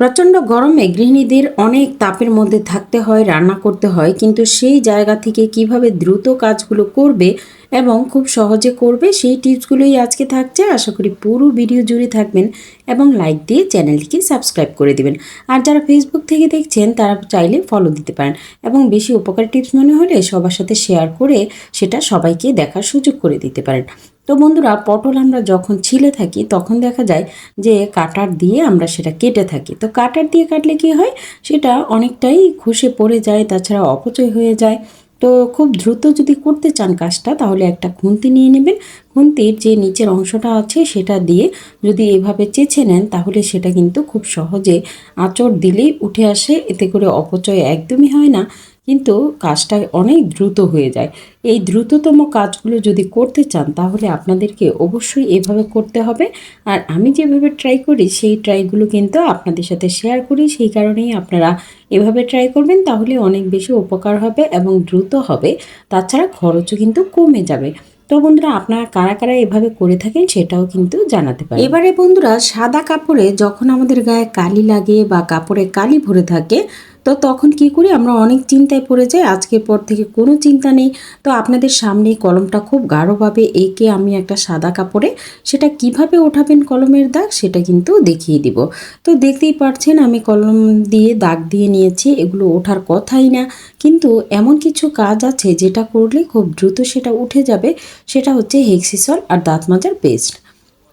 প্রচণ্ড গরমে গৃহিণীদের অনেক তাপের মধ্যে থাকতে হয়, রান্না করতে হয়, কিন্তু সেই জায়গা থেকে কীভাবে দ্রুত কাজগুলো করবে এবং খুব সহজে করবে সেই টিপসগুলোই আজকে থাকছে। আশা করি পুরো ভিডিও জুড়ে থাকবেন এবং লাইক দিয়ে চ্যানেলটিকে সাবস্ক্রাইব করে দিবেন। আর যারা ফেসবুক থেকে দেখছেন, তারা চাইলে ফলো দিতে পারেন এবং বেশি উপকার টিপস মনে হলে সবার সাথে শেয়ার করে সেটা সবাইকে দেখার সুযোগ করে দিতে পারেন। তো বন্ধুরা, পটল আমরা যখন ছিলে থাকি, তখন দেখা যায় যে কাটার দিয়ে আমরা সেটা কেটে থাকি। তো কাটার দিয়ে কাটলে কি হয়? সেটা অনেকটাই খসে পড়ে যায়, তাছাড়া অপচয় হয়ে যায়। তো খুব দ্রুত যদি করতে চান কাজটা, তাহলে একটা খুন্তি নিয়ে নেবেন। খুন্তির যে নিচের অংশটা আছে, সেটা দিয়ে যদি এভাবে চেঁচে নেন, তাহলে সেটা কিন্তু খুব সহজে আঁচড় দিলেই উঠে আসে। এতে করে অপচয় একদমই হয় না। কিন্তু কাজটা অনেক দ্রুত হয়ে যায়। এই দ্রুততম কাজগুলো যদি করতে চান, তাহলে আপনাদেরকে অবশ্যই এভাবে করতে হবে। আর আমি যেভাবে ট্রাই করি, সেই ট্রাইগুলো কিন্তু আপনাদের সাথে শেয়ার করি। সেই কারণেই আপনারা এভাবে ট্রাই করবেন, তাহলে অনেক বেশি উপকার হবে এবং দ্রুত হবে। তাছাড়া খরচও কিন্তু কমে যাবে। তো বন্ধুরা, আপনারা কারা কারা এভাবে করে থাকেন, সেটাও কিন্তু জানাতে পারেন। এবারে বন্ধুরা, সাদা কাপড়ে যখন আমাদের গায়ে কালি লাগে বা কাপড়ে কালি ভরে থাকে তো তখন কি করি, আমরা অনেক চিন্তায় পড়ে যাই, আজকের পর থেকে কোনো চিন্তা নেই। তো আপনাদের সামনে কলমটা খুব গাঢ়ভাবে এঁকে আমি একটা সাদা কাপড়ে সেটা কীভাবে ওঠাবেন কলমের দাগ সেটা কিন্তু দেখিয়ে দিব। তো দেখতেই পারছেন আমি কলম দিয়ে দাগ দিয়ে নিয়েছি, এগুলো ওঠার কথাই না। কিন্তু এমন কিছু কাজ আছে যেটা করলে খুব দ্রুত সেটা উঠে যাবে, সেটা হচ্ছে হেক্সিসল আর দাঁত মাজার পেস্ট।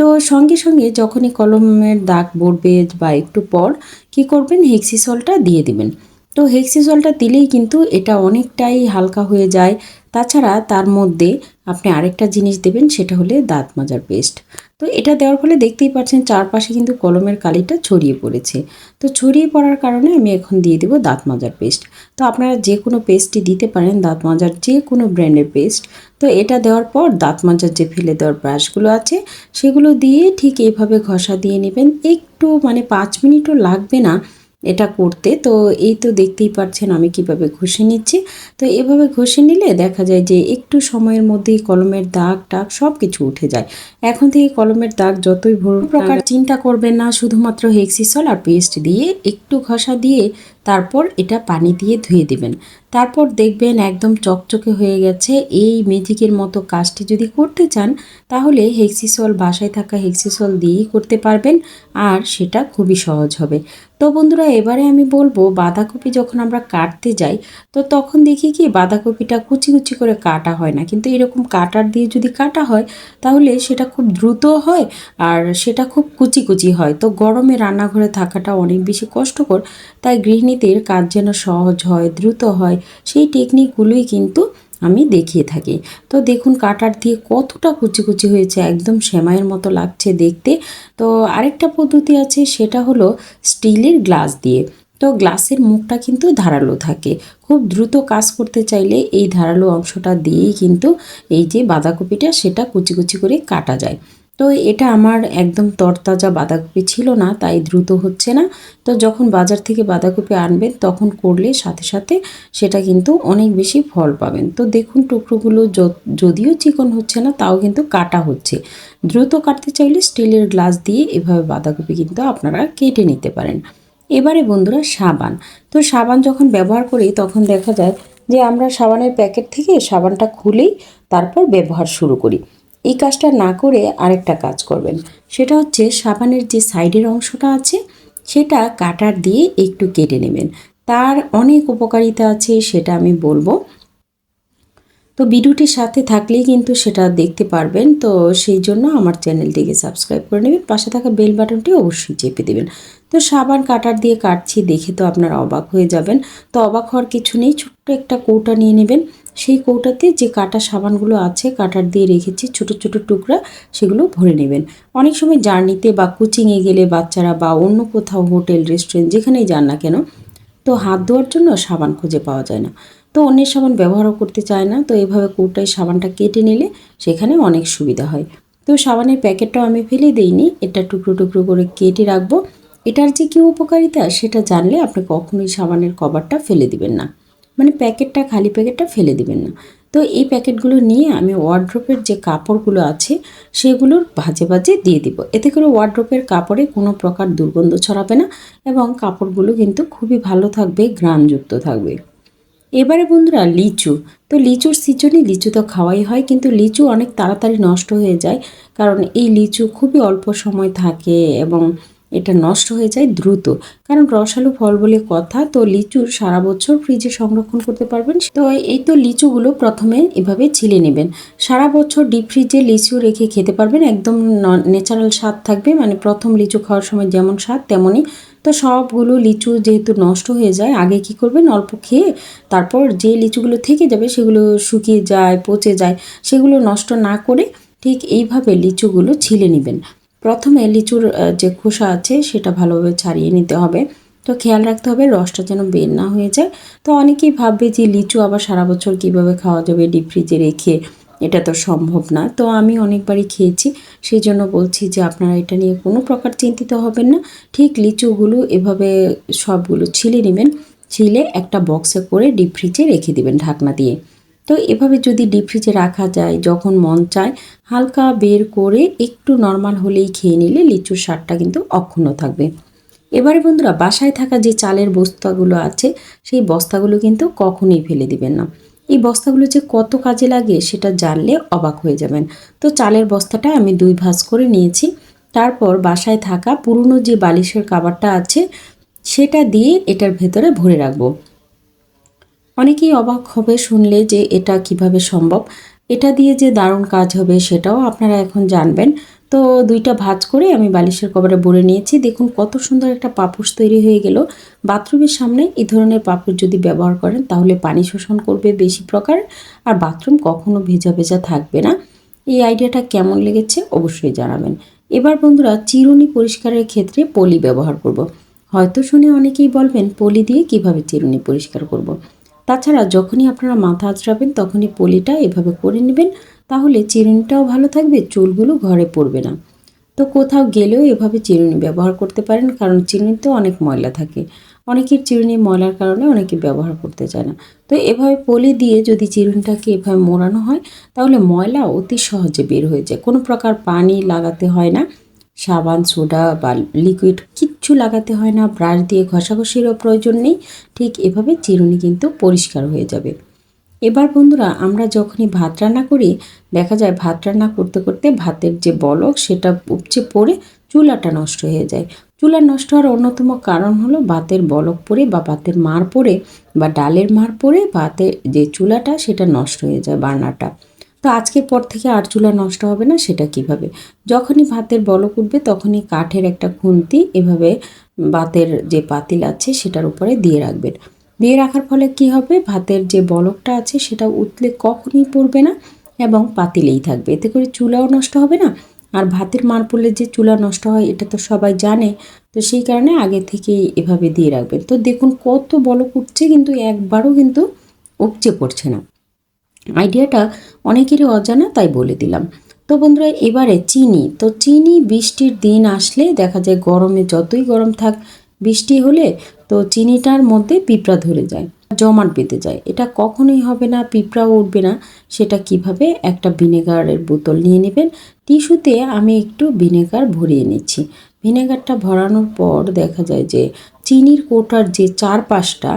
তো সঙ্গে সঙ্গে যখনই কলমের দাগ পড়বে বা একটু পর কি করবেন? হেক্সিসলটা দিয়ে দিবেন। তো হেক্সিসলটা দিলেই কিন্তু এটা অনেকটাই হালকা হয়ে যায়। তাছাড়া তার মধ্যে আপনি আরেকটা জিনিস দেবেন, সেটা হলে দাঁত মাজার পেস্ট। তো এটা দেওয়ার ফলে দেখতেই পাচ্ছেন চারপাশে কিন্তু কলমের কালিটা ছড়িয়ে পড়েছে। তো ছড়িয়ে পড়ার কারণে আমি এখন দিয়ে দেবো দাঁত মাজার পেস্ট। তো আপনারা যে কোনো পেস্টই দিতে পারেন, দাঁত মাজার যে কোনো ব্র্যান্ডের পেস্ট। তো এটা দেওয়ার পর দাঁত মাজার যে ফেলে দেওয়ার ব্রাশগুলো আছে, সেগুলো দিয়ে ঠিক এইভাবে ঘষা দিয়ে নেবেন। একটু মানে পাঁচ মিনিটও লাগবে না এটা করতে। তো এই তো দেখতেই পাচ্ছেন আমি কীভাবে ঘষে নিচ্ছি। তো এভাবে ঘষে নিলে দেখা যায় যে একটু সময়ের মধ্যেই কলমের দাগ টাক সব কিছু উঠে যায়। এখন থেকে কলমের দাগ যতই ভরুন প্রকার চিন্তা করবেন না শুধুমাত্র হেক্সিসল আর পেস্ট দিয়ে একটু ঘষা দিয়ে তারপর এটা পানি দিয়ে ধুয়ে দেবেন। তারপর দেখবেন একদম চকচকে হয়ে গেছে। এই ম্যাজিকের মতো কাজটি যদি করতে চান তাহলে হেক্সিসল বাসায় থাকা হেক্সিসল দিয়েই করতে পারবেন আর সেটা খুবই সহজ হবে। তো বন্ধুরা এবারে আমি বলব বাঁধাকপি যখন আমরা কাটতে যাই তো তখন দেখি কি বাঁধাকপিটা কুচি কুচি করে কাটা হয় না। কিন্তু এরকম কাটার দিয়ে যদি কাটা হয় তাহলে সেটা খুব দ্রুত হয় আর সেটা খুব কুচি কুচি হয়। তো গরমে রান্নাঘরে থাকাটা অনেক বেশি কষ্টকর, তাই গৃহিণীদের কাজ যেন সহজ হয়, দ্রুত হয়, সেই টেকনিকগুলোই কিন্তু আমি দেখিয়ে থাকি। তো দেখুন কাটার দিয়ে কতটা কুচি কুচি হয়েছে, একদম সেমাইয়ের মতো লাগছে দেখতে। তো আরেকটা পদ্ধতি আছে, সেটা হলো স্টিলের গ্লাস দিয়ে। তো গ্লাসের মুখটা কিন্তু ধারালো থাকে। খুব দ্রুত কাজ করতে চাইলে এই ধারালো অংশটা দিয়েই কিন্তু এই যে বাঁধাকপিটা, সেটা কুচি কুচি করে কাটা যায়। তো এটা আমার একদম তরতাজা বাঁধাকপি ছিল না, তাই দ্রুত হচ্ছে না। তো যখন বাজার থেকে বাঁধাকপি আনবেন, তখন করলে সাথে সাথে সেটা কিন্তু অনেক বেশি ফল পাবেন। তো দেখুন টুকরোগুলো যদিও চিকন হচ্ছে না, তাও কিন্তু কাটা হচ্ছে। দ্রুত কাটতে চাইলে স্টিলের গ্লাস দিয়ে এভাবে বাঁধাকপি কিন্তু আপনারা কেটে নিতে পারেন। এবারে বন্ধুরা সাবান। তো সাবান যখন ব্যবহার করি, তখন দেখা যায় যে আমরা সাবানের প্যাকেট থেকে সাবানটা খুলেই তারপর ব্যবহার শুরু করি। এই কাজটা না করে আরেকটা কাজ করবেন। সেটা হচ্ছে সাবানের যে সাইডের অংশটা আছে, সেটা কাটার দিয়ে একটু কেটে নেবেন। তার অনেক উপকারিতা আছে, সেটা আমি বলব। তো ভিডিওটির সাথে থাকলেই কিন্তু সেটা দেখতে পারবেন। তো সেই জন্য আমার চ্যানেলটিকে সাবস্ক্রাইব করে নেবেন। পাশে থাকা বেল বাটনটি অবশ্যই চেপে দেবেন। তো সাবান কাটার দিয়ে কাটছি দেখে তো আপনারা অবাক হয়ে যাবেন। তো অবাক হওয়ার কিছু নেই, ছোট্ট একটা কৌটা নিয়ে নেবেন। সেই কৌটাতে যে কাটা সাবানগুলো আছে, কাটার দিয়ে রেখেছি ছোট ছোট টুকরা, সেগুলো ভরে নেবেন। অনেক সময় জার্নিতে বা কোচিংয়ে গেলে বাচ্চারা বা অন্য কোথাও হোটেল, রেস্টুরেন্ট যেখানেই যান না কেন, তো হাত ধোয়ার জন্য সাবান খুঁজে পাওয়া যায় না। তো অন্যের সাবান ব্যবহারও করতে চায় না, তো এভাবে কৌটায় সাবানটা কেটে নিলে সেখানে অনেক সুবিধা হয়। তো সাবানের প্যাকেটটাও আমি ফেলে দিইনি, এটা টুকরো টুকরো করে কেটে রাখব। এটার যে কী উপকারিতা সেটা জানলে আপনি কখনোই সাবানের কভারটা ফেলে দিবেন না। মানে প্যাকেটটা, খালি প্যাকেটটা ফেলে দিবেন না। তো এই প্যাকেটগুলো নিয়ে আমি ওয়ার্ড্রোপের যে কাপড়গুলো আছে, সেগুলোর ভাজে ভাজে দিয়ে দিব। এতে করে ওয়ার্ড্রোপের কাপড়ে কোনো প্রকার দুর্গন্ধ ছড়াবে না এবং কাপড়গুলো কিন্তু খুবই ভালো থাকবে গ্রামযুক্ত থাকবে। এবারে বন্ধুরা লিচু। তো লিচুর সিজনে লিচু তো খাওয়াই হয়, কিন্তু লিচু অনেক তাড়াতাড়ি নষ্ট হয়ে যায়। কারণ এই লিচু খুবই অল্প সময় থাকে এবং এটা নষ্ট হয়ে যায় দ্রুত। কারণ রসালো ফল বলে কথা, তো লিচুর সারা বছর ফ্রিজে সংরক্ষণ করতে পারবেন। তো এই তো লিচুগুলো প্রথমে এভাবে ছিলে নেবেন। সারা বছর ডিপ ফ্রিজে লিচু রেখে খেতে পারবেন, একদম ন্যাচারাল স্বাদ থাকবে। মানে প্রথম লিচু খাওয়ার সময় যেমন স্বাদ, তেমনই তো সবগুলো লিচু যেহেতু নষ্ট হয়ে যায়, আগে কি করবেন? অল্প খেয়ে তারপর যে লিচুগুলো থেকে যাবে সেগুলো শুকিয়ে যায়, পচে যায়, সেগুলো নষ্ট না করে ঠিক এইভাবে লিচুগুলো ছিলে নেবেন। প্রথমে লিচুর যে খোসা আছে সেটা ভালোভাবে ছাড়িয়ে নিতে হবে। তো খেয়াল রাখতে হবে রসটা যেন বের না হয়ে যায়। তো অনেকেই ভাববে যে লিচু আবার সারা বছর কীভাবে খাওয়া যাবে ডিপ ফ্রিজে রেখে, এটা তো সম্ভব না। তো আমি অনেকবারই খেয়েছি। সেই জন্য বলছি যে আপনারা এটা নিয়ে কোনো প্রকার চিন্তিত হবেন না। ঠিক লিচুগুলো এভাবে সবগুলো ছিলে নেবেন, ছিলে একটা বক্সে করে ডিপ ফ্রিজে রেখে দিবেন ঢাকনা দিয়ে। তো এভাবে যদি ডিপ ফ্রিজে রাখা যায়, যখন মন চায়, হালকা বের করে একটু নর্মাল হলেই খেয়ে নিলে লিচুর স্বাদটা কিন্তু অক্ষুণ্ণ থাকবে। এবারে বন্ধুরা, বাসায় থাকা যে চালের বস্তাগুলো আছে, সেই বস্তাগুলো কিন্তু কখনোই ফেলে দিবেন না। এই বস্তাগুলো যে কত কাজে লাগে সেটা জানলে অবাক হয়ে যাবেন। তো চালের বস্তাটা আমি দুই ভাঁজ করে নিয়েছি। তারপর বাসায় থাকা পুরনো যে বালিশের কাবারটা আছে, সেটা দিয়ে এটার ভেতরে ভরে রাখব। অনেকেই অবাক হবে শুনলে যে এটা কীভাবে সম্ভব? এটা দিয়ে যে দারুণ কাজ হবে সেটাও আপনারা এখন জানবেন। তো দুইটা ভাজ করে আমি বালিশের কভারে ভরে নিয়েছি। দেখুন কত সুন্দর একটা পাপুস তৈরি হয়ে গেল। বাথরুমের সামনে এই ধরনের পাপুস যদি ব্যবহার করেন, তাহলে পানি শোষণ করবে বেশি প্রকার আর বাথরুম কখনো ভেজা ভেজা থাকবে না। এই আইডিয়াটা কেমন লেগেছে অবশ্যই জানাবেন। এবার বন্ধুরা চিরুনি পরিষ্কারের ক্ষেত্রে পলি ব্যবহার করব। হয়তো শুনে অনেকেই বলবেন, পলি দিয়ে কীভাবে চিরুনি পরিষ্কার করব। তাছাড়া যখনই আপনারা মাথা আঁচড়াবেন, তখনই পলিটা এভাবে করে নেবেন। তাহলে চিরুনিটাও ভালো থাকবে, চুলগুলো ঘরে পড়বে না। তো কোথাও গেলেও এভাবে চিরুনি ব্যবহার করতে পারেন, কারণ চিরুনিতে অনেক ময়লা থাকে। অনেকের চিরুনি ময়লার কারণে অনেকে ব্যবহার করতে চায় না। তো এভাবে পলি দিয়ে যদি চিরুনিটাকে এভাবে মোড়ানো হয়, তাহলে ময়লা অতি সহজে বের হয়ে যায়। কোনো প্রকার পানি লাগাতে হয় না। সাবান, সোডা বা লিকুইড কিচ্ছু লাগাতে হয় না। ব্রাশ দিয়ে ঘষাঘষিরও প্রয়োজন নেই। ঠিক এভাবে চিরুনি কিন্তু পরিষ্কার হয়ে যাবে। এবার বন্ধুরা, আমরা যখনই ভাত রান্না করি, দেখা যায় ভাত রান্না করতে করতে ভাতের যে বলক, সেটা উপচে পড়ে চুলাটা নষ্ট হয়ে যায়। চুলা নষ্ট হওয়ার অন্যতম কারণ হলো ভাতের বলক পড়ে বা ভাতের মার পড়ে বা ডালের মার পড়ে ভাতের যে চুলাটা, সেটা নষ্ট হয়ে যায় বার্নারটা। তো আজকের পর থেকে আর চুলা নষ্ট হবে না, সেটা কীভাবে? যখনই ভাতের বলক উঠবে, তখনই কাঠের একটা খুন্তি এভাবে ভাতের যে পাতিল আছে, সেটার উপরে দিয়ে রাখবেন। দিয়ে রাখার ফলে কি হবে? ভাতের যে বলকটা আছে সেটা উতলে কখনই পড়বে না এবং পাতিলেই থাকবে। এতে করে চুলাও নষ্ট হবে না। আর ভাতের মার পড়লে যে চুলা নষ্ট হয়, এটা তো সবাই জানে। তো সেই কারণে আগে থেকেই এভাবে দিয়ে রাখবেন। তো দেখুন, কত বলক উঠছে, কিন্তু একবারও কিন্তু উপচে পড়ছে না। আইডিয়াটা অনেকেরই অজানা, তাই বলে দিলাম। তো বন্ধুরা, এবারে চিনি। তো চিনি বৃষ্টির দিন আসলে দেখা যায় গরমে যতই গরম থাক, বৃষ্টি হলে তো চিনিটার মধ্যে পিঁপড়া ধরে যায়, জমাট বেঁধে যায়। এটা কখনোই হবে না, পিঁপড়াও উঠবে না। সেটা কীভাবে? একটা ভিনেগারের বোতল নিয়ে নেবেন। টিস্যুতে আমি একটু ভিনেগার ভরিয়ে নিচ্ছি। ভিনেগারটা ভরানোর পর দেখা যায় যে চিনির কোটার যে চারপাশটা,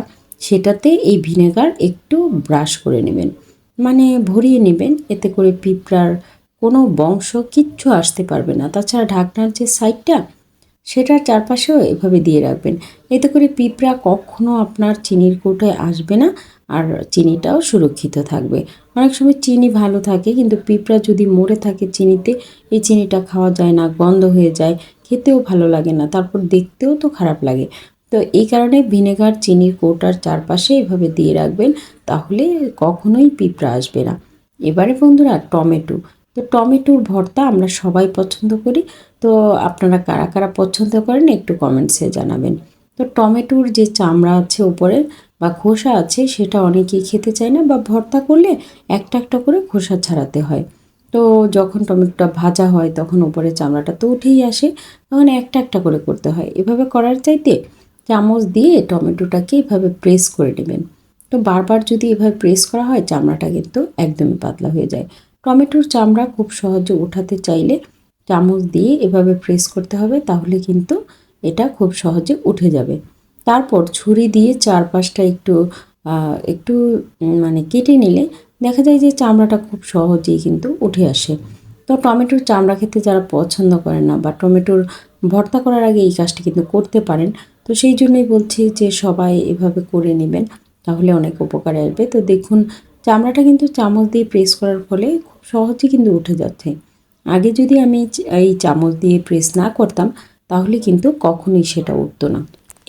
সেটাতে এই ভিনেগার একটু ব্রাশ করে নেবেন। মানে ভরিয়ে নেবেন, এতে করে পিঁপড়ার কোনো বংশ কিচ্ছু আসতে পারবে না। তাছাড়া ঢাকনার যে সাইডটা সেটার চারপাশেও এভাবে দিয়ে রাখবেন। এতে করে পিঁপড়া কখনো আপনার চিনির কৌটায় আসবে না আর চিনিটাও সুরক্ষিত থাকবে। অনেক সময় চিনি ভালো থাকে, কিন্তু পিঁপড়া যদি মরে থাকে চিনিতে, এই চিনিটা খাওয়া যায় না, গন্ধ হয়ে যায়, খেতেও ভালো লাগে না, তারপর দেখতেও তো খারাপ লাগে। তো এই কারণে ভিনেগার, চিনির কৌটার চারপাশে এভাবে দিয়ে রাখবেন, তাহলে কখনোই পিঁপড়া আসবে না। এবারে বন্ধুরা, টমেটো। তো টমেটোর ভর্তা আমরা সবাই পছন্দ করি। তো আপনারা কারা কারা পছন্দ করেন একটু কমেন্টসে জানাবেন। তো টমেটোর যে চামড়া আছে উপরে বা খোসা আছে সেটা অনেকেই খেতে চায় না বা ভর্তা করলে একটা একটা করে খোসা ছাড়াতে হয়। তো যখন টমেটোটা ভাজা হয় তখন উপরে চামড়াটা তো উঠেই আসে, তখন একটা একটা করে করতে হয়। এভাবে করার চাইতে চামচ দিয়ে টমেটোটাকে এভাবে প্রেস করে নেবেন। তো বারবার যদি এভাবে প্রেস করা হয়, চামড়াটা কিন্তু একদমই পাতলা হয়ে যায়। টমেটোর চামড়া খুব সহজে ওঠাতে চাইলে চামচ দিয়ে এভাবে প্রেস করতে হবে, তাহলে কিন্তু এটা খুব সহজে উঠে যাবে। তারপর ছুরি দিয়ে চারপাশটা একটু একটু মানে কেটে নিলে দেখা যায় যে চামড়াটা খুব সহজেই কিন্তু উঠে আসে। তো টমেটোর চামড়া খেতে যারা পছন্দ করেন না বা টমেটোর ভর্তা করার আগে এই কাজটি কিন্তু করতে পারেন, তো সেই জন্যই বলছি যে সবাই এভাবে করে নেবেন, তাহলে অনেক উপকারে আসবে। তো দেখুন, চামড়াটা কিন্তু চামচ দিয়ে প্রেস করার ফলে সহজে কিন্তু উঠে যাচ্ছে। আগে যদি আমি এই চামচ দিয়ে প্রেস না করতাম, তাহলে কিন্তু কখনোই সেটা উঠতো না।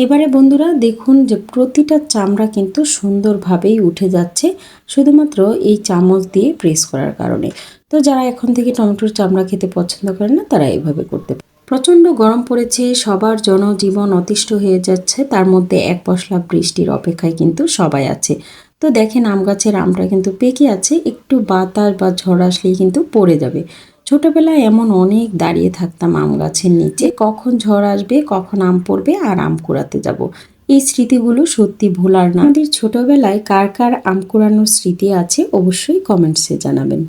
এবারে বন্ধুরা, দেখুন যে প্রতিটা চামড়া কিন্তু সুন্দরভাবেই উঠে যাচ্ছে, শুধুমাত্র এই চামচ দিয়ে প্রেস করার কারণে। তো যারা এখন থেকে টমেটোর চামড়া খেতে পছন্দ করে না, তারা এভাবে করতে প্রচণ্ড গরম পড়েছে, সবার জনজীবন অতিষ্ঠ হয়ে যাচ্ছে, তার মধ্যে এক পশলা বৃষ্টির অপেক্ষায় কিন্তু সবাই আছে। তো দেখেন আম গাছের আমটা কিন্তু পেকে আছে, একটু বাতাস বা ঝড় আসলেই কিন্তু পড়ে যাবে। ছোটবেলায় এমন অনেক দাঁড়িয়ে থাকতাম আম গাছের নিচে, কখন ঝড় আসবে, কখন আম পড়বে আর আম কুড়াতে যাব। এই স্মৃতিগুলো সত্যি ভোলার না। আমাদের ছোটবেলায় কার কার আম কুড়ানোর স্মৃতি আছে, অবশ্যই কমেন্টসে জানাবেন।